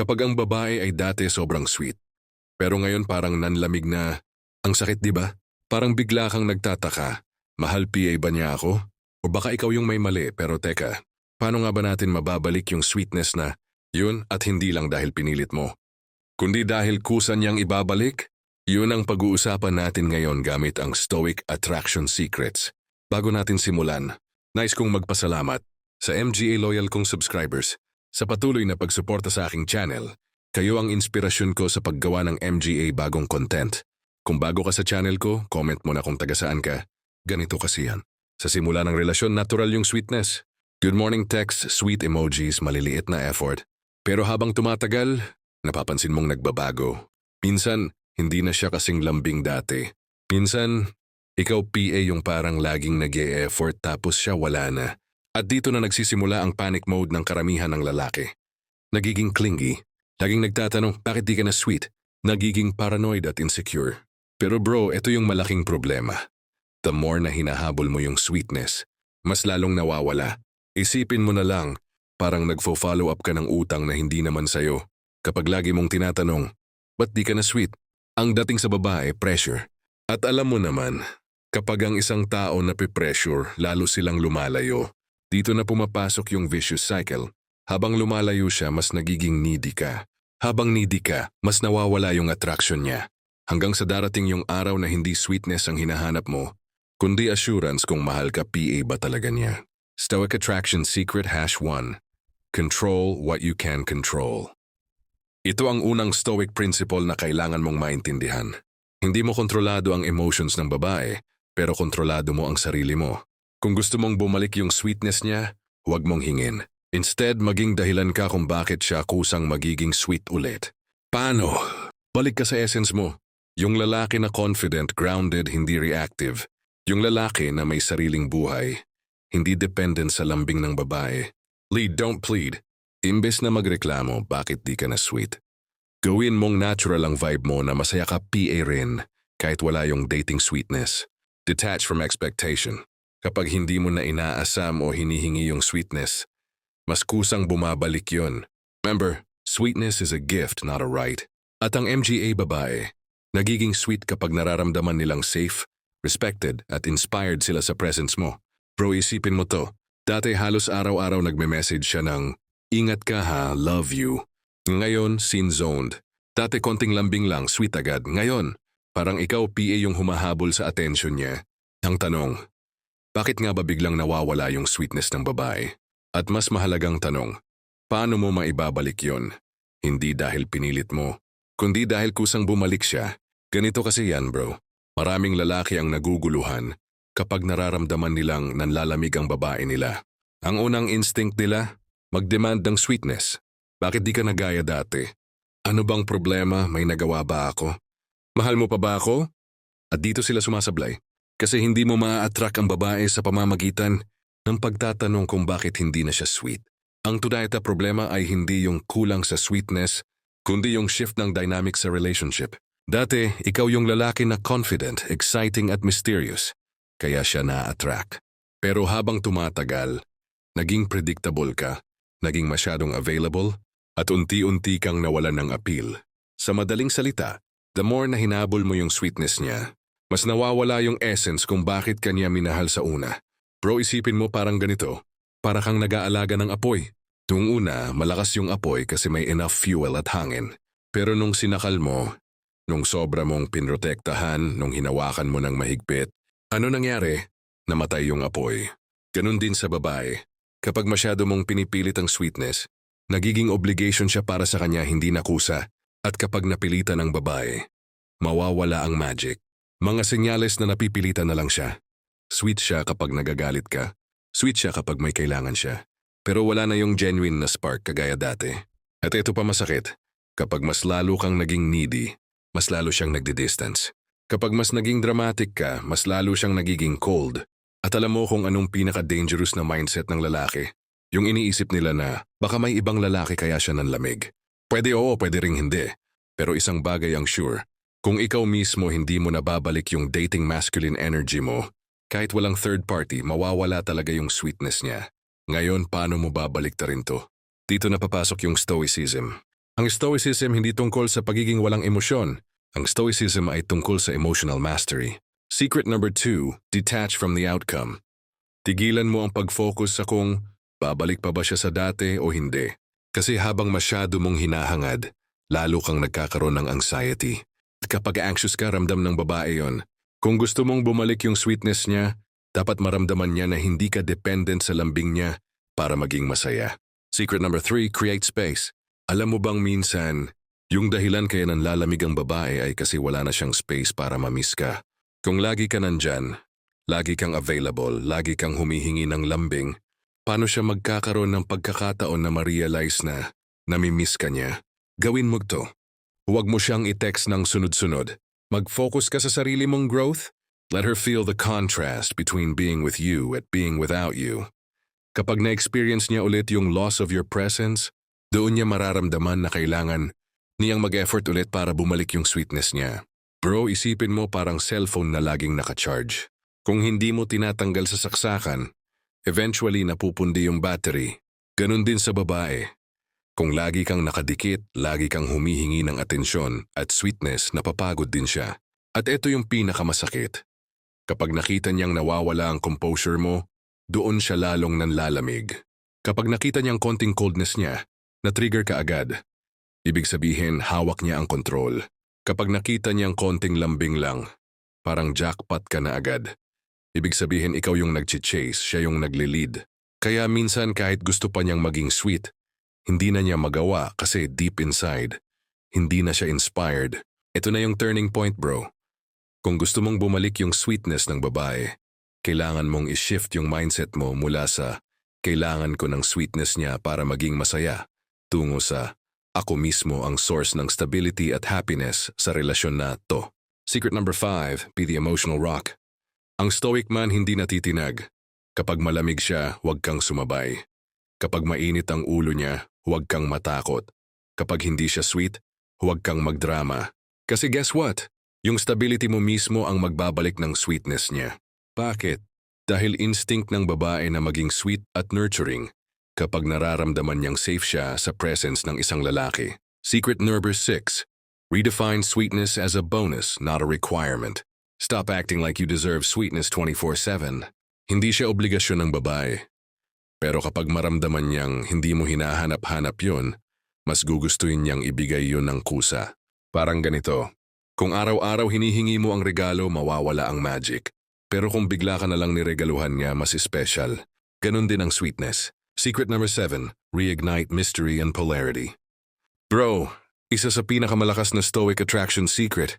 Kapag ang babae ay dati sobrang sweet, pero ngayon parang nanlamig na, ang sakit di ba? Parang bigla kang nagtataka, mahal PA ba niya ako? O baka ikaw yung may mali, pero teka, paano nga ba natin mababalik yung sweetness na yun at hindi lang dahil pinilit mo? Kundi dahil kusa niyang ibabalik? Yun ang pag-uusapan natin ngayon gamit ang Stoic Attraction Secrets. Bago natin simulan, nais kong magpasalamat sa MGA Loyal kong subscribers sa patuloy na pagsuporta sa aking channel. Kayo ang inspirasyon ko sa paggawa ng MGA bagong content. Kung bago ka sa channel ko, comment mo na kung taga saan ka. Ganito kasi yan. Sa simula ng relasyon, natural yung sweetness. Good morning text, sweet emojis, maliliit na effort. Pero habang tumatagal, napapansin mong nagbabago. Minsan, hindi na siya kasing lambing dati. Minsan, ikaw PA yung parang laging nag effort tapos siya wala na. At dito na nagsisimula ang panic mode ng karamihan ng lalaki. Nagiging clingy. Laging nagtatanong, bakit di ka na sweet? Nagiging paranoid at insecure. Pero bro, ito yung malaking problema. The more na hinahabol mo yung sweetness, mas lalong nawawala. Isipin mo na lang, parang nagfo-follow up ka ng utang na hindi naman sayo. Kapag lagi mong tinatanong, ba't di ka na sweet? Ang dating sa babae, pressure. At alam mo naman, kapag ang isang tao na pressure lalo silang lumalayo. Dito na pumapasok yung vicious cycle. Habang lumalayo siya, mas nagiging needy ka. Habang needy ka, mas nawawala yung attraction niya. Hanggang sa darating yung araw na hindi sweetness ang hinahanap mo, kundi assurance kung mahal ka PA ba talaga niya. Stoic Attraction Secret Hash 1 Control what you can control. Ito ang unang stoic principle na kailangan mong maintindihan. Hindi mo kontrolado ang emotions ng babae, pero kontrolado mo ang sarili mo. Kung gusto mong bumalik yung sweetness niya, huwag mong hingin. Instead, maging dahilan ka kung bakit siya kusang magiging sweet ulit. Paano? Balik ka sa essence mo. Yung lalaki na confident, grounded, hindi reactive. Yung lalaki na may sariling buhay. Hindi dependent sa lambing ng babae. Lead, don't plead. Imbes na magreklamo, bakit di ka na sweet? Gawin mong natural ang vibe mo na masaya ka PA rin, kahit wala yung dating sweetness. Detach from expectation. Kapag hindi mo na inaasam o hinihingi yung sweetness, mas kusang bumabalik yon. Remember, sweetness is a gift, not a right. At ang MGA babae, nagiging sweet kapag nararamdaman nilang safe, respected at inspired sila sa presence mo. Bro, isipin mo to. Dati halos araw-araw nagme-message siya ng, Ingat ka ha, love you. Ngayon, sin-zoned. Dati konting lambing lang, sweet agad. Ngayon, parang ikaw PA yung humahabol sa attention niya. Ang tanong, bakit nga ba biglang nawawala yung sweetness ng babae? At mas mahalagang tanong, paano mo maibabalik yon? Hindi dahil pinilit mo, kundi dahil kusang bumalik siya. Ganito kasi yan bro. Maraming lalaki ang naguguluhan kapag nararamdaman nilang nanlalamig ang babae nila. Ang unang instinct nila, mag-demand ng sweetness. Bakit di ka nagaya dati? Ano bang problema? May nagawa ba ako? Mahal mo pa ba ako? At dito sila sumasablay. Kasi hindi mo maa-attract ang babae sa pamamagitan ng pagtatanong kung bakit hindi na siya sweet. Ang tunay na problema ay hindi yung kulang sa sweetness, kundi yung shift ng dynamic sa relationship. Dati, ikaw yung lalaki na confident, exciting at mysterious, kaya siya na-attract. Pero habang tumatagal, naging predictable ka, naging masyadong available, at unti-unti kang nawalan ng appeal. Sa madaling salita, the more na hinabol mo yung sweetness niya, mas nawawala yung essence kung bakit kanya minahal sa una. Bro, isipin mo parang ganito. Para kang nag-aalaga ng apoy. Noong una, malakas yung apoy kasi may enough fuel at hangin. Pero nung sinakal mo, nung sobra mong pinrotektahan, nung hinawakan mo ng mahigpit, ano nangyari? Namatay yung apoy. Ganun din sa babae. Kapag masyado mong pinipilit ang sweetness, nagiging obligation siya para sa kanya hindi nakusa. At kapag napilitan ng babae, mawawala ang magic. Mga senyales na napipilitan na lang siya. Sweet siya kapag nagagalit ka. Sweet siya kapag may kailangan siya. Pero wala na yung genuine na spark kagaya dati. At ito pa masakit. Kapag mas lalo kang naging needy, mas lalo siyang nagdi-distance. Kapag mas naging dramatic ka, mas lalo siyang nagiging cold. At alam mo kung anong pinaka-dangerous na mindset ng lalaki. Yung iniisip nila na baka may ibang lalaki kaya siya nanlamig. Pwede oo, pwede ring hindi. Pero isang bagay ang sure. Kung ikaw mismo hindi mo nababalik yung dating masculine energy mo, kahit walang third party, mawawala talaga yung sweetness niya. Ngayon, paano mo babalik ta rin to? Dito na papasok yung stoicism. Ang stoicism hindi tungkol sa pagiging walang emosyon. Ang stoicism ay tungkol sa emotional mastery. Secret number two, detach from the outcome. Tigilan mo ang pag-focus sa kung babalik pa ba siya sa dati o hindi. Kasi habang masyado mong hinahangad, lalo kang nagkakaroon ng anxiety. Kapag anxious ka, ramdam ng babae yon. Kung gusto mong bumalik yung sweetness niya, dapat maramdaman niya na hindi ka dependent sa lambing niya para maging masaya. Secret number three, create space. Alam mo bang minsan, yung dahilan kaya nanlalamig ang babae ay kasi wala na siyang space para mamiss ka. Kung lagi ka nandyan, lagi kang available, lagi kang humihingi ng lambing, paano siya magkakaroon ng pagkakataon na ma-realize na namimiss ka niya? Gawin mo to. Huwag mo siyang i-text ng sunod-sunod. Mag-focus ka sa sarili mong growth. Let her feel the contrast between being with you at being without you. Kapag na-experience niya ulit yung loss of your presence, doon niya mararamdaman na kailangan niyang mag-effort ulit para bumalik yung sweetness niya. Bro, isipin mo parang cellphone na laging nakacharge. Kung hindi mo tinatanggal sa saksakan, eventually napupundi yung battery. Ganon din sa babae. Kung lagi kang nakadikit, lagi kang humihingi ng atensyon at sweetness, napapagod din siya. At ito yung pinakamasakit. Kapag nakita niyang nawawala ang composure mo, doon siya lalong nanlalamig. Kapag nakita niyang konting coldness niya, na-trigger ka agad. Ibig sabihin, hawak niya ang control. Kapag nakita niyang konting lambing lang, parang jackpot ka na agad. Ibig sabihin, ikaw yung nag-chase, siya yung nagli-lead. Kaya minsan kahit gusto pa niyang maging sweet, hindi na niya magawa kasi deep inside, hindi na siya inspired. Ito na yung turning point bro. Kung gusto mong bumalik yung sweetness ng babae, kailangan mong i-shift yung mindset mo mula sa kailangan ko ng sweetness niya para maging masaya tungo sa ako mismo ang source ng stability at happiness sa relasyon na to. Secret number five, be the emotional rock. Ang stoic man hindi natitinag. Kapag malamig siya, huwag kang sumabay. Kapag mainit ang ulo niya, huwag kang matakot. Kapag hindi siya sweet, huwag kang magdrama. Kasi guess what? Yung stability mo mismo ang magbabalik ng sweetness niya. Bakit? Dahil instinct ng babae na maging sweet at nurturing kapag nararamdaman niyang safe siya sa presence ng isang lalaki. Secret number 6. Redefine sweetness as a bonus, not a requirement. Stop acting like you deserve sweetness 24-7. Hindi siya obligasyon ng babae. Pero kapag maramdaman niyang hindi mo hinahanap-hanap yun, mas gugustuhin niyang ibigay yun ng kusa. Parang ganito. Kung araw-araw hinihingi mo ang regalo, mawawala ang magic. Pero kung bigla ka na lang niregaluhan niya, mas special. Ganon din ang sweetness. Secret number 7. Reignite mystery and polarity. Bro, isa sa pinakamalakas na stoic attraction secret.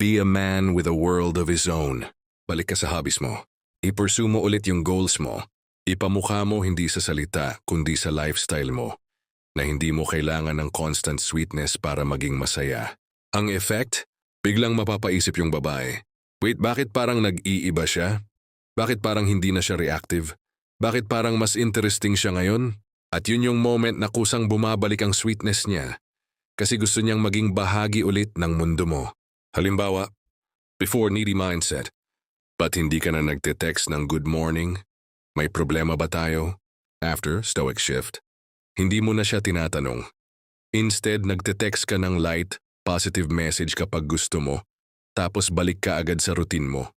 Be a man with a world of his own. Balik ka sa hobbies mo. I-pursue mo ulit yung goals mo. Ipamukha mo hindi sa salita, kundi sa lifestyle mo. Na hindi mo kailangan ng constant sweetness para maging masaya. Ang effect? Biglang mapapaisip yung babae. Wait, bakit parang nag-iiba siya? Bakit parang hindi na siya reactive? Bakit parang mas interesting siya ngayon? At yun yung moment na kusang bumabalik ang sweetness niya. Kasi gusto niyang maging bahagi ulit ng mundo mo. Halimbawa, before needy mindset, ba't hindi ka na nagte-text ng good morning? May problema ba tayo? After stoic shift, hindi mo na siya tinatanong. Instead, nagte-text ka ng light, positive message kapag gusto mo, tapos balik ka agad sa routine mo.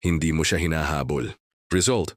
Hindi mo siya hinahabol. Result,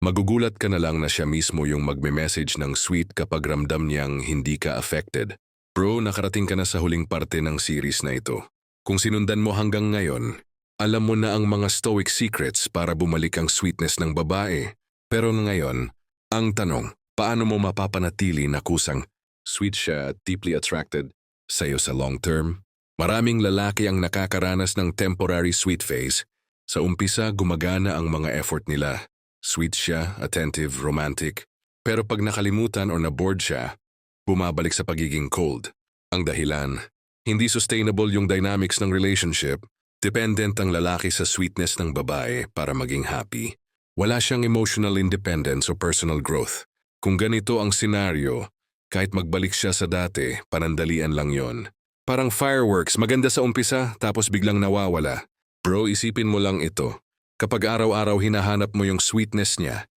magugulat ka na lang na siya mismo yung magme-message ng sweet kapag ramdam niyang hindi ka affected. Bro, nakarating ka na sa huling parte ng series na ito. Kung sinundan mo hanggang ngayon, alam mo na ang mga stoic secrets para bumalik ang sweetness ng babae. Pero ngayon, ang tanong, paano mo mapapanatili na kusang sweet siya at deeply attracted sa'yo sa long term? Maraming lalaki ang nakakaranas ng temporary sweet phase. Sa umpisa, gumagana ang mga effort nila. Sweet siya, attentive, romantic. Pero pag nakalimutan o na-bored siya, bumabalik sa pagiging cold. Ang dahilan, hindi sustainable yung dynamics ng relationship. Dependent ang lalaki sa sweetness ng babae para maging happy. Wala siyang emotional independence o personal growth. Kung ganito ang senaryo, kahit magbalik siya sa dati, panandalian lang yon. Parang fireworks, maganda sa umpisa tapos biglang nawawala. Bro, isipin mo lang ito. Kapag araw-araw hinahanap mo yung sweetness niya,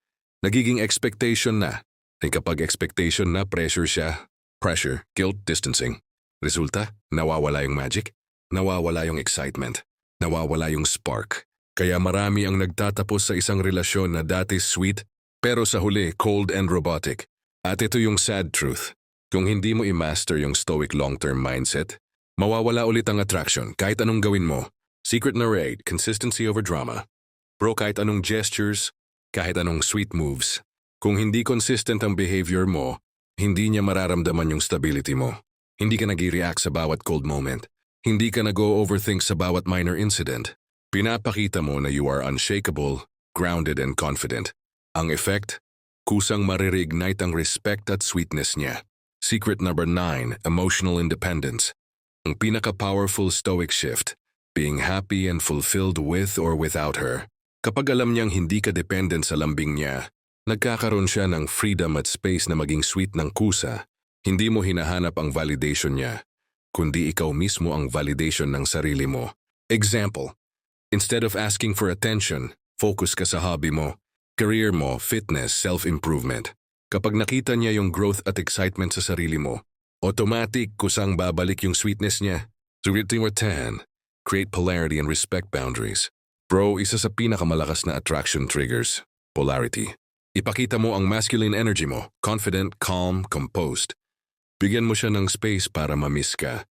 nagiging expectation na. At kapag expectation na, pressure siya. pressure, guilt, distancing. Resulta, nawawala yung magic, nawawala yung excitement, nawawala yung spark. Kaya marami ang nagtatapos sa isang relasyon na dati sweet, pero sa huli cold and robotic. At ito yung sad truth. Kung hindi mo i-master yung stoic long-term mindset, mawawala ulit ang attraction kahit anong gawin mo. Secret narrate, consistency over drama. Bro, kahit anong gestures, kahit anong sweet moves. Kung hindi consistent ang behavior mo, hindi niya mararamdaman yung stability mo. Hindi ka nag react sa bawat cold moment. Hindi ka nag-overthink sa bawat minor incident. Pinapakita mo na you are unshakable, grounded and confident. Ang effect, kusang marireignite ang respect at sweetness niya. Secret number 9, emotional independence. Ang pinaka-powerful stoic shift, being happy and fulfilled with or without her. Kapag alam niyang hindi ka dependent sa lambing niya, nagkakaroon siya ng freedom at space na maging sweet ng kusa. Hindi mo hinahanap ang validation niya, kundi ikaw mismo ang validation ng sarili mo. Example, instead of asking for attention, focus ka sa hobby mo, career mo, fitness, self-improvement. Kapag nakita niya yung growth at excitement sa sarili mo, automatic kusang babalik yung sweetness niya. Secret number 10, create polarity and respect boundaries. Bro, isa sa pinakamalakas na attraction triggers, polarity. Ipakita mo ang masculine energy mo, confident, calm, composed. Bigyan mo siya ng space para ma-miss ka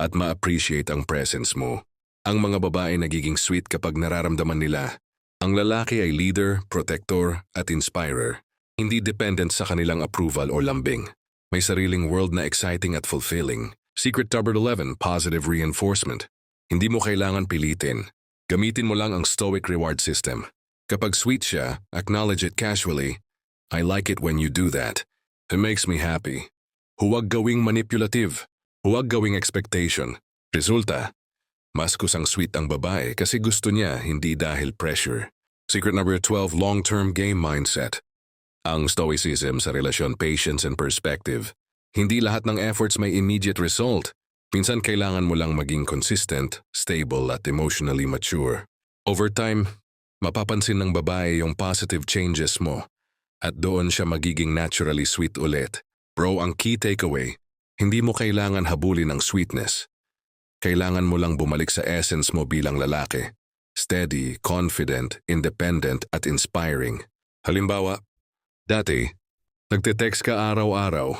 at ma-appreciate ang presence mo. Ang mga babae nagiging sweet kapag nararamdaman nila. Ang lalaki ay leader, protector, at inspirer. Hindi dependent sa kanilang approval o lambing. May sariling world na exciting at fulfilling. Secret number 11, positive reinforcement. Hindi mo kailangan pilitin. Gamitin mo lang ang stoic reward system. Kapag sweet siya, acknowledge it casually. I like it when you do that. It makes me happy. Huwag gawing manipulative. Huwag gawing expectation. Resulta, mas kusang sweet ang babae kasi gusto niya hindi dahil pressure. Secret number 12, long-term game mindset. Ang stoicism sa relasyon, patience and perspective. Hindi lahat ng efforts may immediate result. Minsan kailangan mo lang maging consistent, stable at emotionally mature. Over time, mapapansin ng babae yung positive changes mo at doon siya magiging naturally sweet ulit. Bro, ang key takeaway, hindi mo kailangan habulin ang sweetness. Kailangan mo lang bumalik sa essence mo bilang lalaki. Steady, confident, independent at inspiring. Halimbawa, dati, nagte-text ka araw-araw,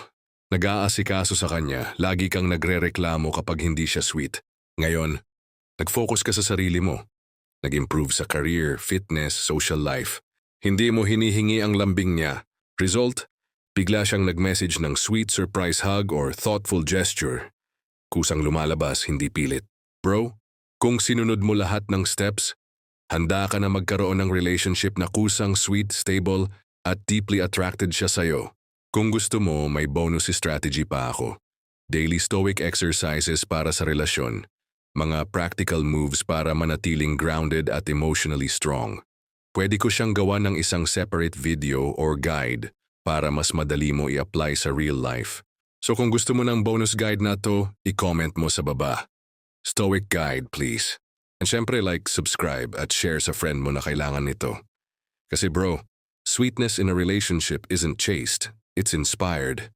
nag-aasikaso sa kanya, lagi kang nagre-reklamo kapag hindi siya sweet. Ngayon, nag-focus ka sa sarili mo. Nag-improve sa career, fitness, social life. Hindi mo hinihingi ang lambing niya. Result, bigla siyang nag-message ng sweet surprise hug or thoughtful gesture. Kusang lumalabas, hindi pilit. Bro, kung sinunod mo lahat ng steps, handa ka na magkaroon ng relationship na kusang sweet, stable, at deeply attracted siya sa'yo. Kung gusto mo, may bonus strategy pa ako. Daily stoic exercises para sa relasyon. Mga practical moves para manatiling grounded at emotionally strong. Pwede ko siyang gawa ng isang separate video or guide para mas madali mo i-apply sa real life. So kung gusto mo ng bonus guide na to, i-comment mo sa baba. Stoic guide, please. And syempre like, subscribe at share sa friend mo na kailangan nito. Kasi bro, sweetness in a relationship isn't chaste, it's inspired.